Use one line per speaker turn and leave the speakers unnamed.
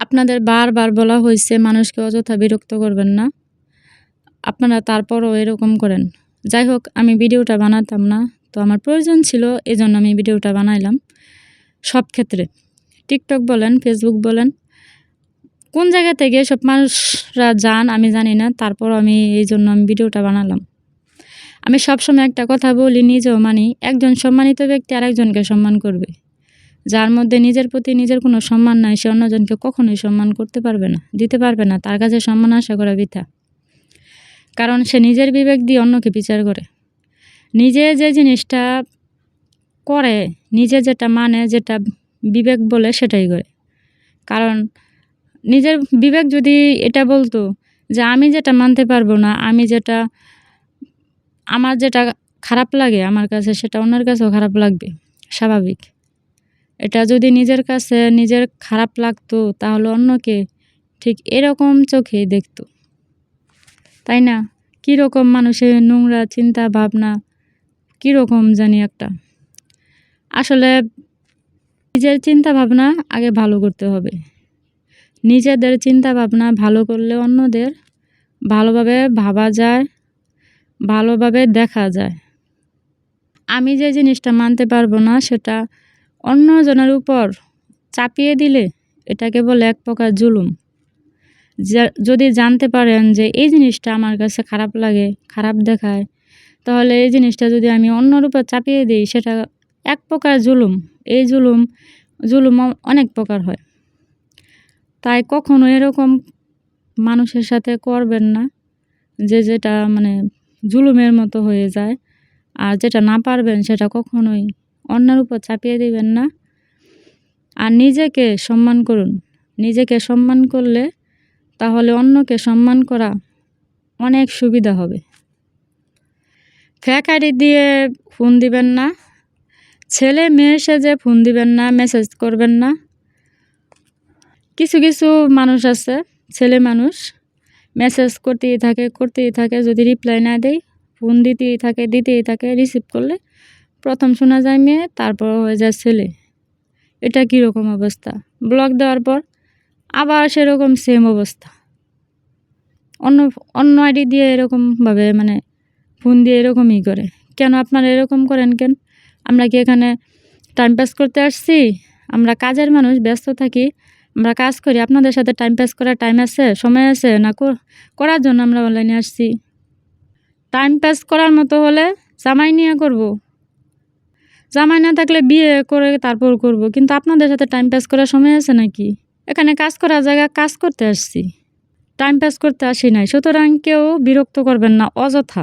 আপনাদের বারবার বলা হয়েছে, মানুষকে অযথা বিরক্ত করবেন না। আপনারা তারপরও এরকম করেন। যাই হোক, আমি ভিডিওটা বানাতাম না, তো আমার প্রয়োজন ছিল, এজন্য আমি ভিডিওটা বানাইলাম। সব ক্ষেত্রে। টিকটক বলেন, ফেসবুক বলেন, কোন জায়গা থেকে সব মানুষরা যান আমি জানি না তারপর আমি এই জন্য আমি ভিডিওটা বানালাম। আমি সবসময় একটা কথা বলি, নিজেও মানি, একজন সম্মানিত ব্যক্তি আরেকজনকে সম্মান করবে। যার মধ্যে নিজের প্রতি নিজের কোনো সম্মান নাই, সে অন্যজনকে কখনোই সম্মান করতে পারবে না, দিতে পারবে না, তার কাছে সম্মান আশা করা বৃথা। কারণ সে নিজের বিবেক দিয়ে অন্যকে বিচার করে। নিজে যে জিনিসটা করে, নিজে যেটা মানে যেটা বিবেক বলে সেটাই করে। কারণ নিজের বিবেক যদি এটা বলতো যে আমি যেটা মানতে পারব না, আমি যেটা, আমার যেটা খারাপ লাগে, আমার কাছে সেটা অন্যের কাছেও খারাপ লাগবে, স্বাভাবিক। এটা যদি নিজের কাছে নিজের খারাপ লাগতো, তাহলে অন্যকে ঠিক এরকম চোখে দেখতো। তাই না? কীরকম মানুষের নোংরা চিন্তা ভাবনা, কীরকম জানি একটা। আসলে নিজের চিন্তা ভাবনা আগে ভালো করতে হবে। নিজেদের চিন্তা ভাবনা ভালো করলে অন্যদের ভালোভাবে ভাবা যায়, ভালোভাবে দেখা যায়। আমি যে জিনিসটা মানতে পারব না, সেটা অন্যজনের উপর চাপিয়ে দিলে এটাকে বলে এক প্রকার জুলুম। যদি জানতে পারেন যে এই জিনিসটা আমার কাছে খারাপ লাগে, খারাপ দেখায়, তাহলে এই জিনিসটা যদি আমি অন্যর উপর চাপিয়ে দিই, সেটা এক প্রকার জুলুম। এই জুলুম জুলুম অনেক প্রকার হয়। তাই কখনো এরকম মানুষের সাথে করবেন না যে যেটা মানে জুলুমের মতো হয়ে যায়। আর যেটা না পারবেন সেটা কখনোই অন্যের উপর চাপিয়ে দিবেন না। আর নিজেকে সম্মান করুন। নিজেকে সম্মান করলে তাহলে অন্যকে সম্মান করা অনেক সুবিধা হবে। ফ্যাক আইডি দিয়ে ফোন দিবেন না। ছেলে মেয়ে সেজে ফোন দিবেন না, মেসেজ করবেন না। কিছু কিছু মানুষ আছে, ছেলে মানুষ, মেসেজ করতেই থাকে করতেই থাকে, যদি রিপ্লাই না দেয়, ফোন দিতেই থাকে দিতেই থাকে, রিসিভ করলে প্রথম শোনা যায় মেয়ে, তারপর হয়ে যায় ছেলে। এটা কীরকম অবস্থা? ব্লক দেওয়ার পর আবার সেরকম সেম অবস্থা। অন্য অন্য আইডি দিয়ে এরকমভাবে মানে ফোন দিয়ে এরকমই করে। কেন আপনারা এরকম করেন কেন? আমরা কি এখানে টাইম পাস করতে আসছি? আমরা কাজের মানুষ, ব্যস্ত থাকি। আমরা কাজ করি, আপনাদের সাথে টাইম পাস করার টাইম আছে, সময় আছে না করার জন্য আমরা অনলাইনে আসছি। টাইম পাস করার মতো হলে জামাই নিয়ে করব। জামাই না থাকলে বিয়ে করে তারপর করব। কিন্তু আপনাদের সাথে টাইম পাস করার সময় আছে নাকি এখানে কাজ করার জায়গা, কাজ করতে আসছি টাইম পাস করতে আসি নাই, সুতরাং কেউ বিরক্ত করবেন না, অযথা